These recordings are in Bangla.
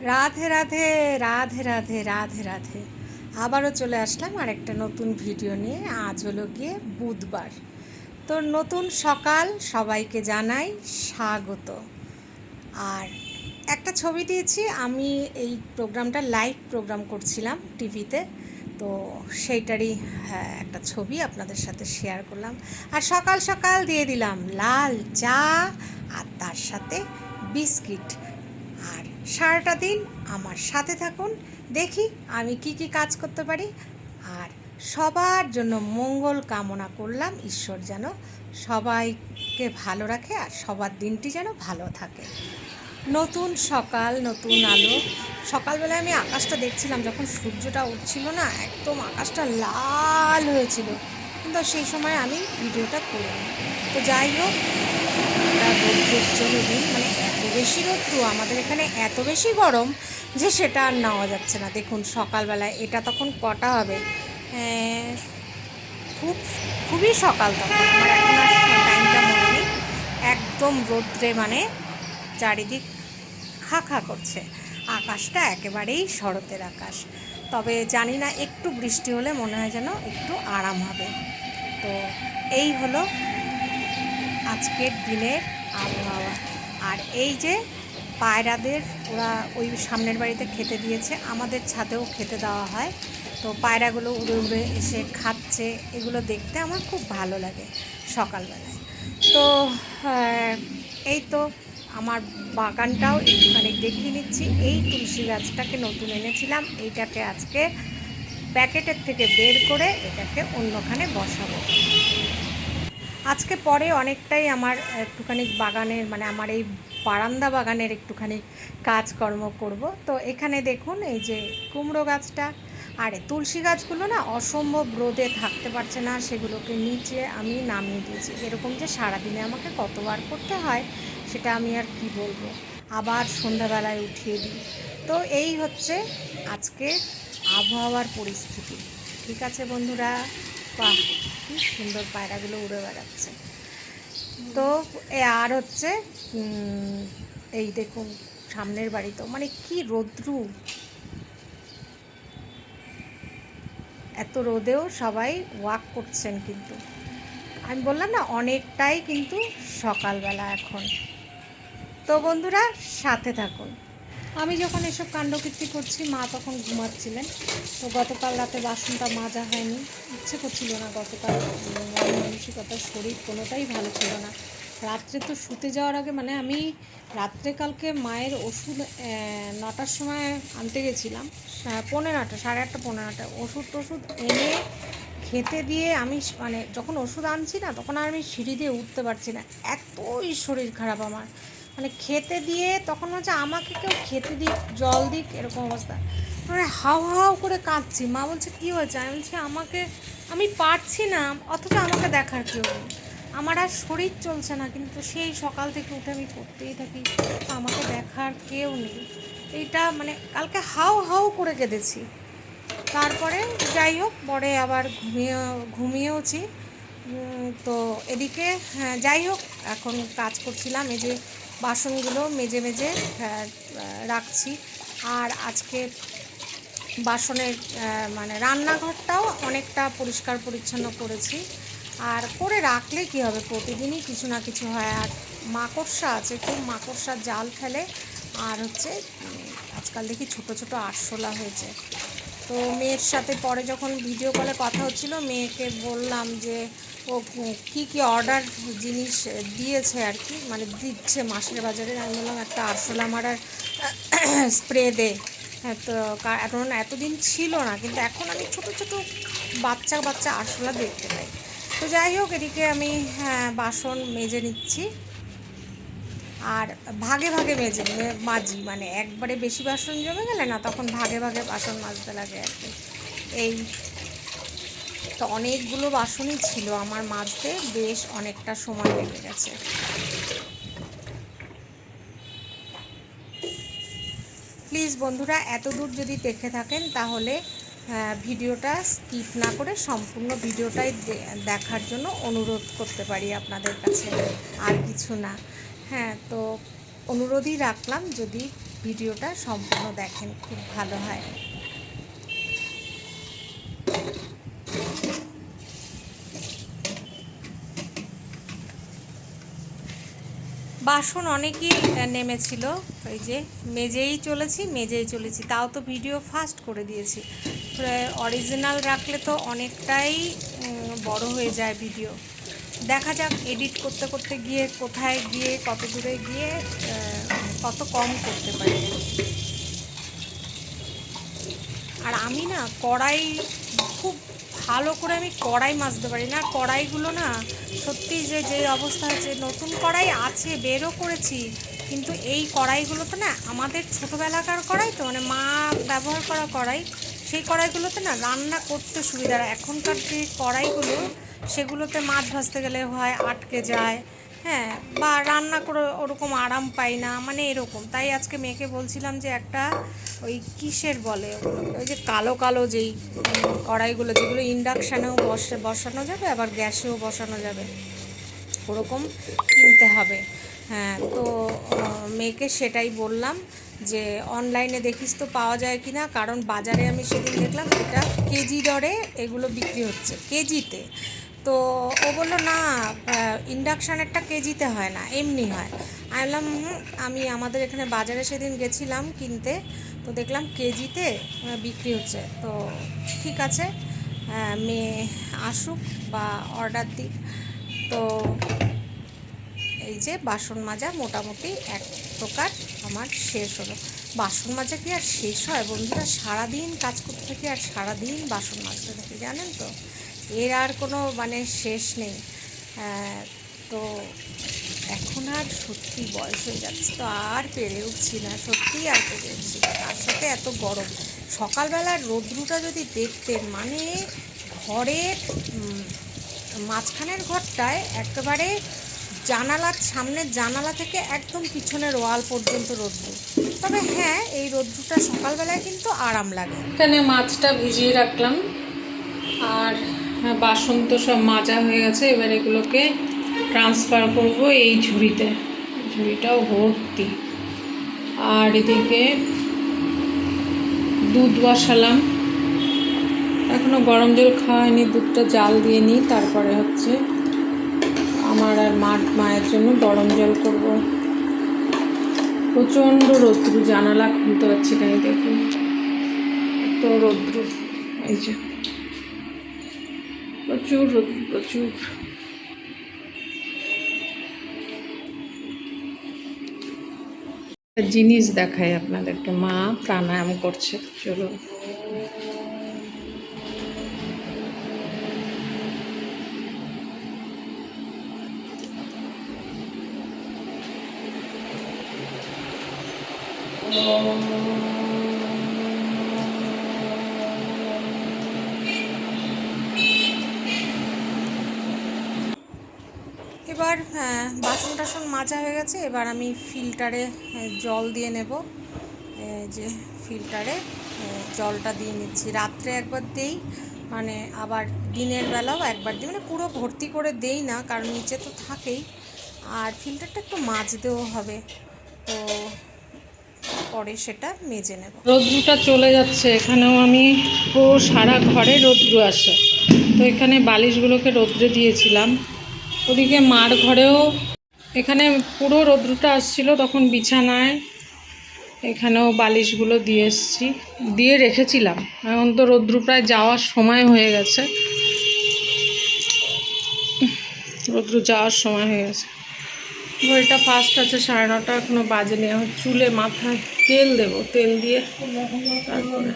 রাধে রাধে রাধে রাধে রাধে রাধে। আবারও চলে আসলাম আর একটা নতুন ভিডিও নিয়ে। আজ হলো গিয়ে বুধবার। তো নতুন সকাল সবাইকে জানাই স্বাগত। আর একটা ছবি দিয়েছি আমি এই প্রোগ্রামটা লাইভ প্রোগ্রাম করছিলাম টিভিতে। তো সেইটারই হ্যাঁ, একটা ছবি আপনাদের সাথে শেয়ার করলাম। আর সকাল সকাল দিয়ে দিলাম লাল চা আর তার সাথে বিস্কিট। সারাটা দিন আমার সাথে থাকুন, দেখি আমি কি কি কাজ করতে পারি। আর সবার জন্য মঙ্গল কামনা করলাম, ঈশ্বর যেন সবাইকে ভালো রাখে আর সবার দিনটি যেন ভালো থাকে। নতুন সকাল, নতুন আলো। সকালবেলায় আমি আকাশটা দেখছিলাম, যখন সূর্যটা উঠছিল না, একদম আকাশটা লাল হয়েছিল। কিন্তু সেই সময় আমি ভিডিওটা করিনি। তো যাই হোক রৌদ্রোজ্জ্বল দিন মানে বেশি রৌদ্র, আমাদের এখানে এত বেশি গরম যে সেটা আর নেওয়া যাচ্ছে না। দেখুন, সকালবেলায় এটা তখন কটা হবে? খুব, খুবই সকাল তখন। আমার এখন আর টাইমটা মনে নেই। একদম রৌদ্রে মানে চারিদিক খা খা করছে। আকাশটা একেবারেই শরতের আকাশ। তবে জানি না, একটু বৃষ্টি হলে মনে হয় যেন একটু আরাম হবে। তো এই হলো আজকের দিনের আবহাওয়া। আর এই যে পায়রাদের ওরা ওই সামনের বাড়িতে খেতে দিয়েছে, আমাদের ছাদেও খেতে দেওয়া হয়। তো পায়রাগুলো উড়ে উড়ে এসে খাচ্ছে, এগুলো দেখতে আমার খুব ভালো লাগে সকালবেলায়। তো এই তো আমার বাগানটাও একটুখানি দেখিয়ে নিচ্ছি। এই তুলসী গাছটাকে নতুন এনেছিলাম, এইটাকে আজকে প্যাকেটের থেকে বের করে এটাকে অন্যখানে বসাবো। আজকে পরে অনেকটাই আমার একটুখানি বাগানের মানে আমার এই বারান্দা বাগানের একটুখানি কাজকর্ম করব। তো এখানে দেখুন এই যে কুমড়ো গাছটা, আর তুলসী গাছগুলো না অসম্ভব রোদে থাকতে পারছে না, সেগুলোকে নিচে আমি নামিয়ে দিয়েছি। এরকম যে সারাদিনে আমাকে কতবার করতে হয়, সেটা আমি আর কি বলব? আবার সন্ধ্যাবেলায় উঠিয়ে দিই। তো এই হচ্ছে আজকে আবহাওয়ার পরিস্থিতি। ঠিক আছে বন্ধুরা? বাহ, কি সুন্দর পায়রাগুলো উড়ে বেড়াচ্ছে। তো এ আর হচ্ছে এই দেখুন, সামনের বাড়ি তো মানে কি রৌদ্রু। এত রোদেও সবাই ওয়াক করছেন কিন্তু। আমি বললাম না, অনেকটাই কিন্তু সকালবেলা এখন। তো বন্ধুরা, সাথে থাকুন। আমি যখন এসব কাণ্ডকীর্তি করছি মা তখন ঘুমাচ্ছিলেন। তো গতকাল রাতে বাসনটা মাজা হয়নি। ইচ্ছে করছিল না গতকাল উম, মন মানসিকতা শরীর কোনোটাই ভালো ছিল না। রাত্রে তো শুতে যাওয়ার আগে মানে আমি রাত্রে কালকে মায়ের ওষুধ নটার সময় আনতে গেছিলাম। সা- পৌনে নটা সাড়ে আটটা পনেরো নটা ওষুধ টষুধ এনে খেতে দিয়ে আমি মানে যখন ওষুধ আনছি না তখন আর আমি সিঁড়ি দিয়ে উঠতে পারছি না। এতই শরীর খারাপ আমার। মানে খেতে দিয়ে তখন হচ্ছে আমাকে কেউ খেতে দিক জল দিক এরকম অবস্থা। মানে হাও হাও করে কাঁদছি। মা বলছে কী হয়েছে? আমি বলছি আমাকে আমি পারছি না অথচ আমাকে দেখার কেউ নেই। আমার আর শরীর চলছে না কিন্তু সেই সকাল থেকে উঠে আমি করতেই থাকি আমাকে দেখার কেউ নেই। এইটা মানে কালকে হাও হাও করে কেঁদেছি। তারপরে যাই হোক পরে আবার ঘুমিয়ে ঘুমিয়েওছি। তো এদিকে হ্যাঁ, যাই হোক এখন কাজ করছিলাম। এই যে বাসনগুলো মেজে মেজে হ্যাঁ, রাখছি। আর আজকে বাসনের মানে রান্নাঘরটাও অনেকটা পরিষ্কার পরিচ্ছন্ন করেছি। আর করে রাখলে কি হবে? প্রতিদিনই কিছু না কিছু হয়। আর মাকড়সা আছে খুব মাকড়সার জাল ফেলে। আর হচ্ছে আজকাল দেখি ছোট ছোট আরশোলা হয়েছে। তো মেয়ের সাথে পরে যখন ভিডিও কলে কথা হচ্ছিল মেয়েকে বললাম যে ও কি কি অর্ডার জিনিস দিয়েছে আর কি? মানে দিচ্ছে মাসের বাজারে? আমি বললাম একটা আরশোলা মারার স্প্রে দে। তো এখন এতদিন ছিল না কিন্তু এখন আমি ছোট ছোট বাচ্চা বাচ্চা আরশোলা দেখতে পাই। তো যাই হোক এদিকে আমি হ্যাঁ, বাসন মেজে নিচ্ছি। আর ভাগে ভাগে মেজে মাজি। মানে একবারে বেশি বাসন জমে গেলে না তখন ভাগে ভাগে বাসন মাজতে লাগে আর কি। এই তো অনেকগুলো বাসনই ছিল আমার মাজতে, বেশ অনেকটা সময় লেগে গেছে। প্লিজ বন্ধুরা এত দূর যদি দেখে থাকেন, তাহলে ভিডিওটা স্কিপ না করে সম্পূর্ণ ভিডিওটাই দেখার জন্য অনুরোধ করতে পারি আপনাদের কাছে। আর কিছু না। হ্যাঁ তো অনুরোধই রাখলাম যদি ভিডিওটা সম্পূর্ণ দেখেন, খুব ভালো হয়। বাসন অনেকই নেমেছিল। ওই যে মেজেই চলেছি মেজেই চলেছি। তাও তো ভিডিও ফাস্ট করে দিয়েছি। অরিজিনাল রাখলে তো অনেকটাই বড় হয়ে যায় ভিডিও। দেখা যাক এডিট করতে করতে গিয়ে কোথায় গিয়ে, কত দূরে গিয়ে কত কম করতে পারি। আর আমি না কড়াই খুব ভালো করে আমি কড়াই মাজতে পারি না। কড়াইগুলো না সত্যি যে যে অবস্থা হচ্ছে নতুন কড়াই আছে, বেরও করেছি, কিন্তু এই কড়াইগুলোতে না আমাদের ছোটোবেলাকার কড়াই তো মানে মা ব্যবহার করা কড়াই, সেই কড়াইগুলোতে না রান্না করতে সুবিধা এখনকার যে কড়াইগুলো, সেগুলোতে মাছ ভাজতে গেলে হয়, আটকে যায় হ্যাঁ বা রান্না করে ওরকম আরাম পাই না মানে এরকম। তাই আজকে মেয়েকে বলছিলাম যে একটা ওই কিসের বলে? ওই যে কালো কালো যেই কড়াইগুলো যেগুলো ইন্ডাকশানেও বসে বসানো যাবে আবার গ্যাসেও বসানো যাবে। ওরকম কিনতে হবে। হ্যাঁ তো মেয়েকে সেটাই বললাম যে অনলাইনে দেখিস তো পাওয়া যায় কি না কারণ বাজারে আমি সেদিন দেখলাম এটা কেজি দরে এগুলো বিক্রি হচ্ছে কেজিতে। তো ও বলল না ইন্ডাকশানেরটা কেজিতে হয় না এমনি হয়। আমি বললাম "হুম, আমি আমাদের এখানে বাজারে সেদিন গেছিলাম কিনতে তো দেখলাম কেজিতে বিক্রি হচ্ছে। তো ঠিক আছে মেয়ে আসুক বা অর্ডার দিক। তো এই যে বাসন মাজা মোটামুটি এক প্রকার আমার শেষ হলো। বাসন মাজা কি আর শেষ হয় বন্ধুরা? সারাদিন কাজ করতে থাকি আর সারাদিন বাসন মাজতে থাকি জানেন তো? এর আর কোনো মানে শেষ নেই। তো আর সত্যি বয়স হয়ে যাচ্ছে। তো আর পেরে উঠছি না, সত্যিই আর পেরে উঠছি না। তার সাথে এত গরম। সকালবেলার রৌদ্রুটা যদি দেখতেন মানে ঘরের মাঝখানের ঘরটায় একেবারে জানালার সামনের জানালা থেকে একদম পিছনের ওয়াল পর্যন্ত রোদ্রু। তবে হ্যাঁ এই রোদ্রুটা সকালবেলায় কিন্তু আরাম লাগে। এখানে মাছটা ভিজিয়ে রাখলাম। আর বাসন তো সব মাজা হয়ে গেছে, এবার এগুলোকে ট্রান্সফার করব এই ঝুড়িতে। ঝুড়িটাও ভর্তি। আর এদিকে দুধ বসালাম। এখনও গরম জল খাওয়াইনি, দুধটা জাল দিয়ে নিই, তারপরে হচ্ছে আমার আর মার, মায়ের জন্য গরম জল করব। প্রচণ্ড রৌদ্রু, জানালা খুলতে পারছি না এই দেখুন। এত রৌদ্র, এই যে। প্রচুর রৌদ্র, প্রচুর। জিনিস দেখাই আপনাদেরকে মা প্রাণায়াম করছে। চলুন। এবার বাসন টাসন মাজা হয়ে গেছে। এবার আমি ফিল্টারে জল দিয়ে নেব। যে ফিল্টারে জলটা দিয়ে নিচ্ছি। রাত্রে একবার দেই মানে আবার দিনের বেলাও একবার দিই। মানে পুরো ভর্তি করে দেই না, কারণ নিচে তো থাকেই। আর ফিল্টারটা একটু মাজতেও হবে। তো পরে সেটা মেজে নেব। রৌদ্রুটা চলে যাচ্ছে। এখানেও আমি পুরো সারা ঘরে রৌদ্রু আসে। তো এখানে বালিশগুলোকে রৌদ্রে দিয়েছিলাম। ওদিকে মার ঘরেও এখানে পুরো রৌদ্রুটা আসছিল তখন বিছানায়। এখানেও বালিশগুলো দিয়ে এসেছি, দিয়ে রেখেছিলাম। এখন তো রৌদ্রু প্রায় যাওয়ার সময় হয়ে গেছে। রৌদ্রু যাওয়ার সময় হয়ে গেছে। ঘড়িটা ফার্স্ট আছে, সাড়ে নটা এখনও বাজেনি এখন চুলে মাথায় তেল দেব, তেল দিয়ে তারপরে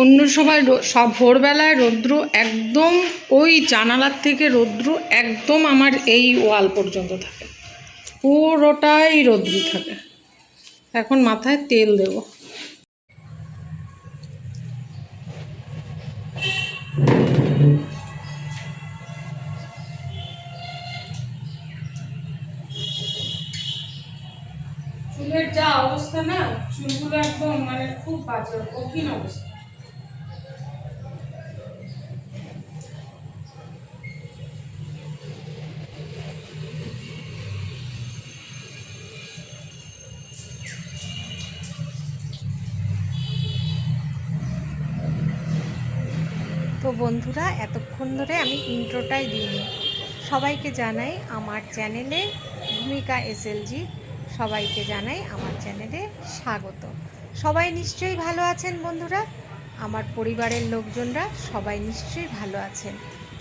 অন্য সময় সব ভোরবেলায় রৌদ্র একদম ওই জানালার থেকে রৌদ্র একদম আমার এই ওয়াল পর্যন্ত থাকে। পুরোটাই রৌদ্র থাকে। এখন মাথায় তেল দেব। চুলের যা অবস্থা না, চুলগুলো একদম মানে খুব বাজে, কঠিন অবস্থা। বন্ধুরা এতক্ষণ ধরে আমি ইন্ট্রোটাই দিইনি। সবাইকে জানাই আমার চ্যানেলে ভূমিকা এসএলজি সবাইকে জানাই আমার চ্যানেলে স্বাগত। সবাই নিশ্চয়ই ভালো আছেন বন্ধুরা? আমার পরিবারের লোকজনরা সবাই নিশ্চয়ই ভালো আছেন।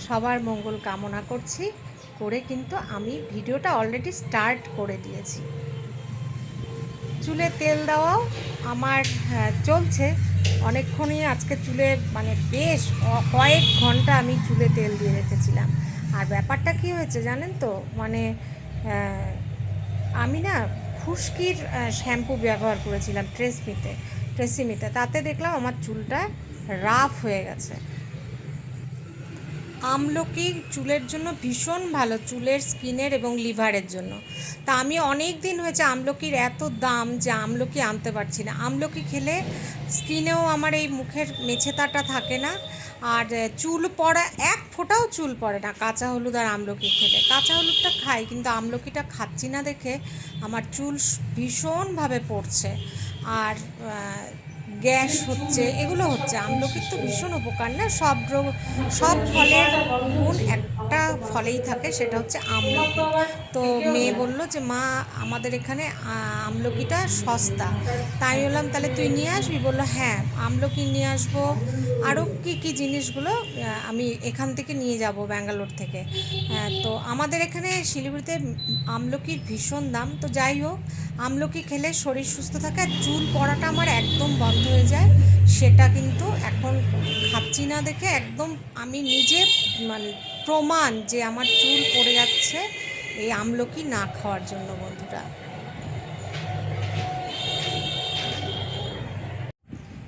সবার মঙ্গল কামনা করছি করে কিন্তু আমি ভিডিওটা অলরেডি স্টার্ট করে দিয়েছি। চুলে তেল দেওয়াও আমার হ্যাঁ, চলছে। অনেকক্ষণই আজকে চুলে মানে বেশ কয়েক ঘণ্টা আমি চুলে তেল দিয়ে রেখেছিলাম। আর ব্যাপারটা কি হয়েছে জানেন তো? মানে আমি না খুশকির শ্যাম্পু ব্যবহার করেছিলাম ট্রেসমিতে, ট্রেসিমিতে। তাতে দেখলাম আমার চুলটা রাফ হয়ে গেছে। আমলকি চুলের জন্য ভীষণ ভালো, চুলের, স্কিনের এবং লিভারের জন্য। তা আমি অনেক দিন হয়েছে আমলকির এত দাম যে আমলকি আনতে পারছি না। আমলকি খেলে স্কিনেও আমার এই মুখের মেছেতাটা থাকে না, আর চুল পড়া, এক ফোঁটাও চুল পড়ে না কাঁচা হলুদ আর আমলকি খেলে। কাঁচা হলুদটা খাই, কিন্তু আমলকিটা খাচ্ছি না দেখে আমার চুল ভীষণভাবে পড়ছে। আর গ্যাস হচ্ছে, এগুলো হচ্ছে। আমলকির তো ভীষণ উপকার না? সব সব ফলের গুণ একটা ফলেই থাকে, সেটা হচ্ছে আমলকি। তো মেয়ে বলল যে, মা, আমাদের এখানে আমলকিটা সস্তা। তাই বললাম, তাহলে তুই নিয়ে আসবি? বলল হ্যাঁ আমলকি নিয়ে আসব। আরও কী কী জিনিসগুলো আমি এখান থেকে নিয়ে যাব ব্যাঙ্গালোর থেকে। তো আমাদের এখানে শিলিগুড়িতে আমলকির ভীষণ দাম। তো যাই হোক, আমলকি খেলে শরীর সুস্থ থাকে আর চুল পড়াটা আমার একদম বন্ধ হয়ে যায়। সেটা কিন্তু এখন খাচ্ছি না দেখে একদম আমি নিজে মানে প্রমাণ যে আমার চুল পড়ে যাচ্ছে এই আমলকি না খাওয়ার জন্য, বন্ধুরা।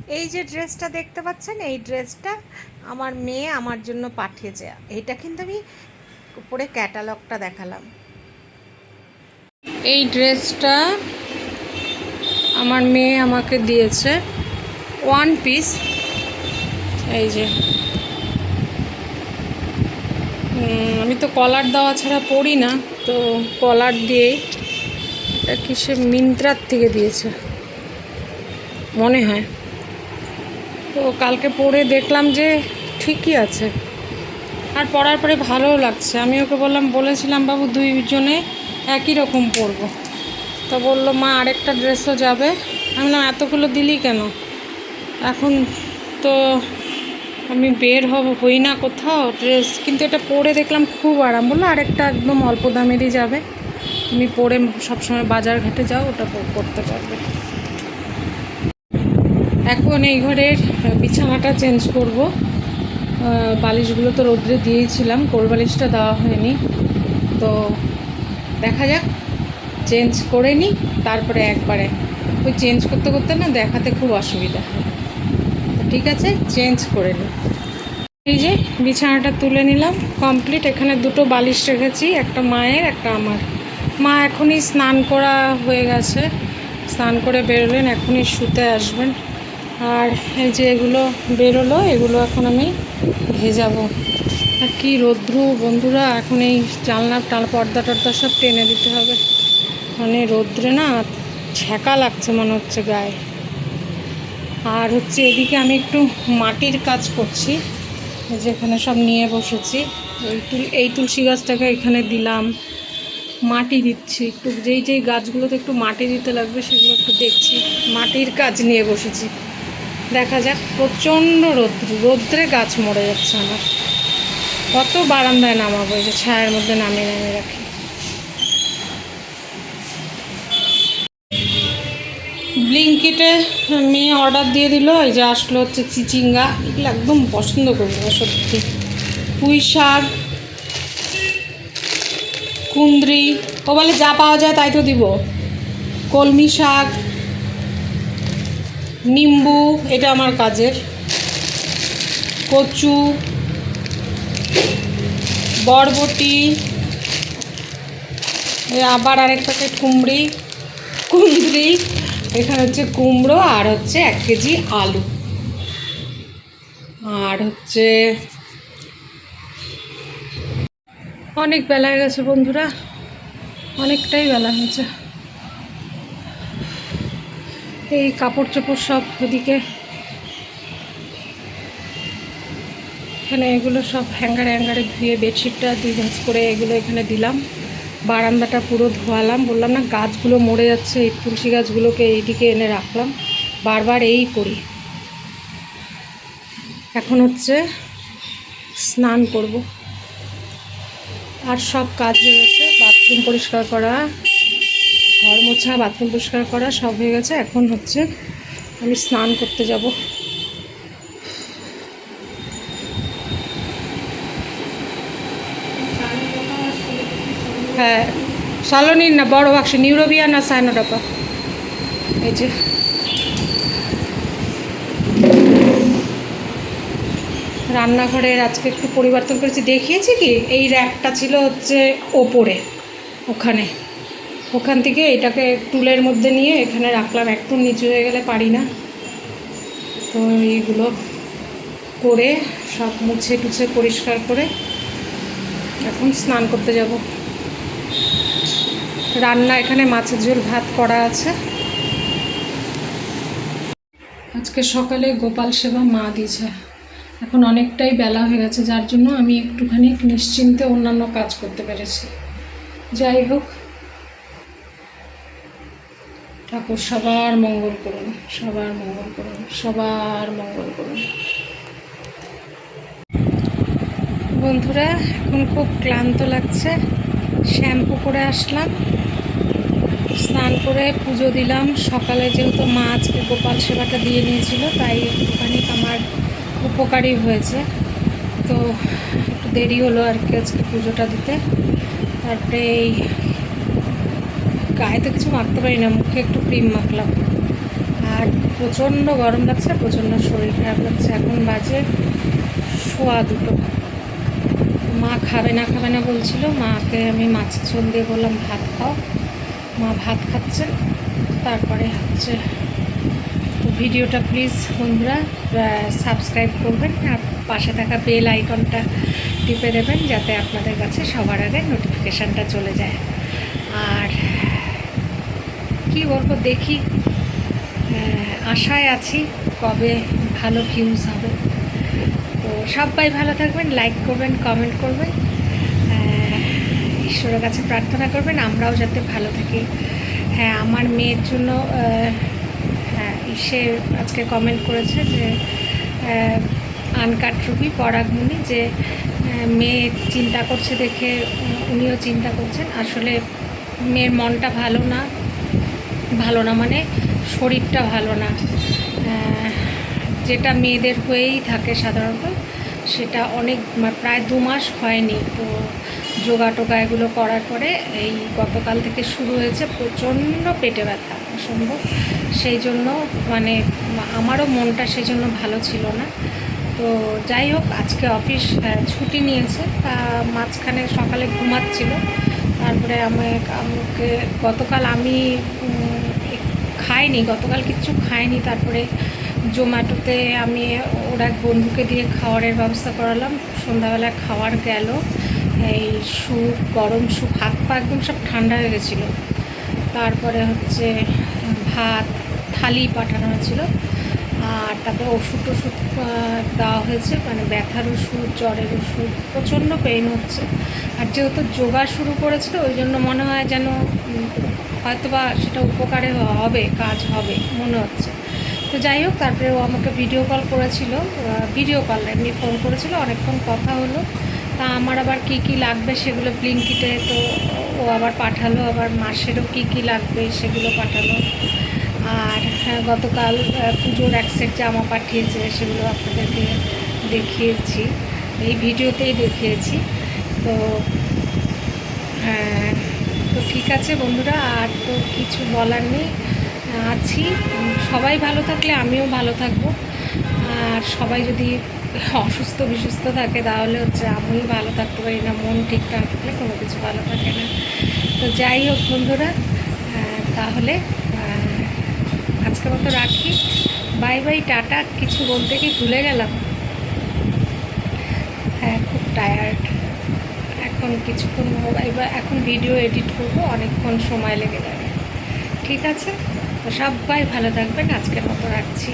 এই যে ড্রেসটা দেখতে পাচ্ছেন, এই ড্রেসটা আমার মেয়ে আমার জন্য পাঠিয়েছে। এটা কিন্তু আমি উপরে ক্যাটালগটা দেখালাম। এই ড্রেসটা আমার মেয়ে আমাকে দিয়েছে। One piece. এই যে। আমি তো কলার দেওয়া ছাড়া পরি না, তো কলার দিয়েই এটা কিসে মিন্ত্রার থেকে দিয়েছে। মনে হয়। তো কালকে পরে দেখলাম যে ঠিকই আছে। আর পরার পরে ভালোও লাগছে। আমি ওকে বললাম, বলেছিলাম, বাবু, দুইজনে একই রকম পরবো তো বলল, মা, আরেকটা ড্রেসও যাবে। আমি বললাম, এতগুলো দিলি কেন? এখন তো আমি বের হব, হই না কোথাও ড্রেস কিন্তু এটা পরে দেখলাম খুব আরাম। বলল, আরেকটা একদম অল্প দামেরই যাবে। তুমি পরে সবসময় বাজার ঘাটে যাও, ওটা পরতে পারবে। এখন এই ঘরের বিছানাটা চেঞ্জ করব। বালিশগুলো তো রোদ্রে দিয়েছিলাম, কোল বালিশটা দেওয়া হয়নি। তো দেখা যাক, চেঞ্জ করে নিই তারপরে একবারে। ওই চেঞ্জ করতে করতে না দেখাতে খুব অসুবিধা হয়। ঠিক আছে, চেঞ্জ করে নিই এই যে বিছানাটা তুলে নিলাম, কমপ্লিট। এখানে দুটো বালিশ রেখেছি, একটা মায়ের, একটা আমার। মা এখনই স্নান করা হয়ে গেছে। স্নান করে বেরোলেন, এখনই শুতে আসবেন। আর এই যে এগুলো বেরোলো, এগুলো এখন আমি ভেজাবো। আর কি রৌদ্রু বন্ধুরা, এখন এই জানলা টাল, পর্দা টর্দা সব টেনে দিতে হবে। মানে রৌদ্রে না ছ্যাঁকা লাগছে মনে হচ্ছে গায়ে। আর হচ্ছে এদিকে আমি একটু মাটির কাজ করছি যেখানে সব নিয়ে বসেছি। এই তুল, এই তুলসী গাছটাকে এখানে দিলাম, মাটি দিচ্ছি। একটু যেই যেই গাছগুলোতে একটু মাটি দিতে লাগবে সেগুলো একটু দেখছি। মাটির কাজ নিয়ে বসেছি। দেখা যাক, প্রচণ্ড রৌদ্র, রৌদ্রে গাছ মরে যাচ্ছে আমার। কত বারান্দায় নামাবো যে ছায়ের মধ্যে নামিয়ে নামিয়ে রাখি। ব্লিঙ্কিটে মেয়ে অর্ডার দিয়ে দিল, এই যে আসলো হচ্ছে চিচিঙ্গা। এগুলো একদম পছন্দ করি না, সত্যি। পুঁই শাক কুন্দ্রি ও বলে যা পাওয়া যায় তাই তো দিব। কলমি শাক নিম্বু, এটা আমার কাজের। কচু, বরবটি আবার আরেক প্যাকেট কুমড়ি। কুন্দ্রি এখানে হচ্ছে কুমড়ো আর হচ্ছে এক কেজি আলু। আর হচ্ছে অনেক বেলা হয়ে গেছে বন্ধুরা, অনেকটাই বেলা হয়েছে। এই কাপড় চোপড় সব ওদিকে। এখানে এগুলো সব হ্যাঙ্গারে হ্যাঙ্গারে ধুয়ে বেডশিটটা দুই ভাঁজ করে এগুলো এখানে দিলাম। বারান্দাটা পুরো ধোয়ালাম। বললাম না, গাছগুলো মরে যাচ্ছে, এই তুলসী গাছগুলোকে এইদিকে এনে রাখলাম। বারবার এই করি। এখন হচ্ছে স্নান করব। আর সব কাজ হয়ে গেছে, বাথরুম পরিষ্কার করা ঘর মোছা, বাথরুম পরিষ্কার করা সব হয়ে গেছে। এখন হচ্ছে আমি স্নান করতে যাব। হ্যাঁ সালোনির না, বড় বাক্স নিউরোবিয়া না সাইনোডাপা এই যে। রান্নাঘরের আজকে একটু পরিবর্তন করেছি। দেখিয়েছি কি? এই র্যাকটা ছিল হচ্ছে ওপরে, ওখানে। ওখান থেকে এটাকে টুলের মধ্যে নিয়ে এখানে রাখলাম। একটু নিচু হয়ে গেলে পারি না। তো এইগুলো করে সব মুছে টুছে পরিষ্কার করে এখন স্নান করতে যাব। রান্না এখানে মাছের ঝোল, ভাত করা আছে। আজকে সকালে গোপাল সেবা মা দিয়েছে। এখন অনেকটাই বেলা হয়ে গেছে, যার জন্য আমি একটুখানি নিশ্চিন্তে অন্যান্য কাজ করতে পেরেছি। যাই হোক ঠাকুর সবার মঙ্গল করুন, সবার মঙ্গল করুন, সবার মঙ্গল করুন। বন্ধুরা, এখন খুব ক্লান্ত লাগছে। শ্যাম্পু করে আসলাম, স্নান করে পুজো দিলাম। সকালে যেহেতু মা আজকে গোপাল সেবাটা দিয়ে নিয়েছিল, তাই একটুখানি আমার উপকারী হয়েছে। তো একটু দেরি হলো আর কি আজকে পুজোটা দিতে। তারপরে এই গায়ে তো কিছু মাখতে পারি না, মুখে একটু ক্রিম মাখলাম। আর প্রচণ্ড গরম লাগছে, প্রচণ্ড শরীর খারাপ লাগছে। এখন বাজে শোয়া দুটো। মা খাবে না খাবে না বলছিল, মাকে আমি মাছের ঝোল দিয়ে বললাম, ভাত খাও। মা ভাত খাচ্ছে, তারপরে হচ্ছে তো ভিডিওটা প্লিজ বন্ধুরা সাবস্ক্রাইব করবেন আর পাশে থাকা বেল আইকনটা টিপে দেবেন, যাতে আপনাদের কাছে সবার আগে নোটিফিকেশানটা চলে যায়। আর কি বলব দেখি। আশায় আছি কবে ভালো ভিউজ হবে। তো সবাই ভালো থাকবেন লাইক করবেন কমেন্ট করবেন। ঈশ্বরের কাছে প্রার্থনা করবেন, আমরাও যাতে ভালো থাকি। হ্যাঁ আমার মেয়ের জন্য হ্যাঁ সে আজকে কমেন্ট করেছে যে আনকাট রুবি পরাগমণি যে মেয়ে চিন্তা করছে দেখে, উনিও চিন্তা করছেন। আসলে মেয়ের মনটা ভালো না। ভালো না মানে শরীরটা ভালো না। যেটা মেয়েদের হয়েই থাকে সাধারণত, সেটা অনেক প্রায় দু মাস হয়নি। তো যোগা টোগা এগুলো করার পরে এই গতকাল থেকে শুরু হয়েছে প্রচণ্ড পেটে ব্যথা, অসম্ভব। সেই জন্য মানে আমারও মনটা সেই জন্য ভালো ছিল না। তো যাই হোক, আজকে অফিস ছুটি নিয়েছে, তা মাঝখানে সকালে ঘুমাচ্ছিল। তারপরে আমি আমাকে গতকাল আমি খাইনি, গতকাল কিচ্ছু খাইনি, তারপরে জোম্যাটোতে আমি ওর এক বন্ধুকে দিয়ে খাওয়ারের ব্যবস্থা করালাম। সন্ধ্যাবেলা খাওয়ার গেল, এই স্যুপ, গরম স্যুপ, হাত পা একদম সব ঠান্ডা হয়ে গেছিল। তারপরে হচ্ছে ভাত, থালি পাঠানো হয়েছিল। আর তারপরে ওষুধ টষুধ দেওয়া হয়েছে মানে ব্যথার ওষুধ, জ্বরের ওষুধ, প্রচণ্ড পেইন হচ্ছে। আর যেহেতু যোগা শুরু করেছিল, ওই জন্য মনে হয় যেন উম, হয়তোবা সেটা উপকারে হবে কাজ হবে মনে হচ্ছে। তো যাই হোক তারপরে ও আমাকে ভিডিও কল করেছিল ভিডিও কল এমনি ফোন করেছিল অনেকক্ষণ কথা হলো। তা আমার আবার কি কি লাগবে সেগুলো ব্লিঙ্কিটে তো ও আবার পাঠালো আবার মাসেরও কি কি লাগবে সেগুলো পাঠালো। আর হ্যাঁ, গতকাল পুজোর এক সেট জামা পাঠিয়েছে সেগুলো আপনাদেরকে দেখিয়েছি। এই ভিডিওতেই দেখিয়েছি। তো হ্যাঁ, তো ঠিক আছে বন্ধুরা, আর তো কিছু বলার নেই। আছি। সবাই ভালো থাকলে আমিও ভালো থাকব। আর সবাই যদি অসুস্থ বিসুস্থ থাকে, তাহলে হচ্ছে আমি ভালো থাকতে পারি না, মন ঠিক থাকলে কোনো কিছু ভালো থাকে না। তো যাই হোক বন্ধুরা তাহলে আজকের মতো রাখি। বাই বাই, টাটা। কিছু বলতে কি ভুলে গেলাম? হ্যাঁ খুব টায়ার্ড এখন কিছুক্ষণ এবার এখন ভিডিও এডিট করব, অনেকক্ষণ সময় লেগে যাবে। ঠিক আছে? সবাই ভালো থাকবেন, আজকের মতো রাখছি।